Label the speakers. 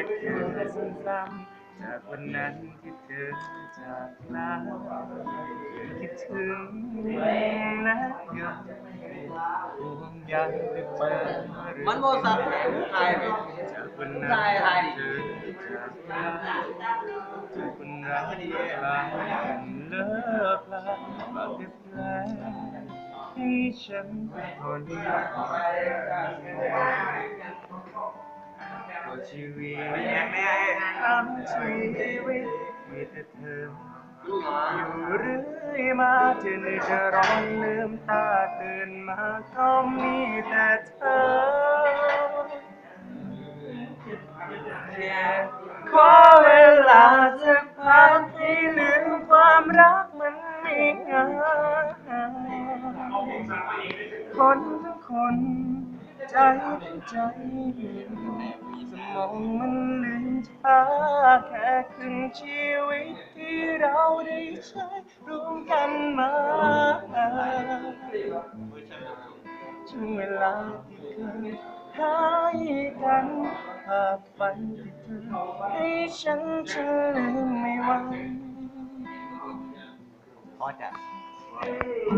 Speaker 1: ยเธอซ้ำๆจากวันนั้นที่เธอจากลาคิดถึงและยังห่วงใยเหลือเกิน
Speaker 2: มันโมซับแหงไทยไหม
Speaker 1: จากวันนั้น
Speaker 2: ทยไทย
Speaker 1: เธอจากลาจากคนรักลาเลิกลาบาดเจ็บแผลให้ฉันทนก็ ชีวิตชีวิตมีแต่เธออยู่เรื่อยมาจนจะร้องลืมตาตื่นมาก็มีแต่เธอขอเวลาสักพักให้ลืมความรักมันไม่ง่ายคนทั้งคน ใจทั้งใจสมองมันลืมช้าแค่ครึ่งชีวิตที่เราได้ใช้ร่วมกันมาช่วงเวลาที่เคยหายกันภาพฝันที่เธอให้ฉันฉันลืมไม่ไหว
Speaker 2: พอจะ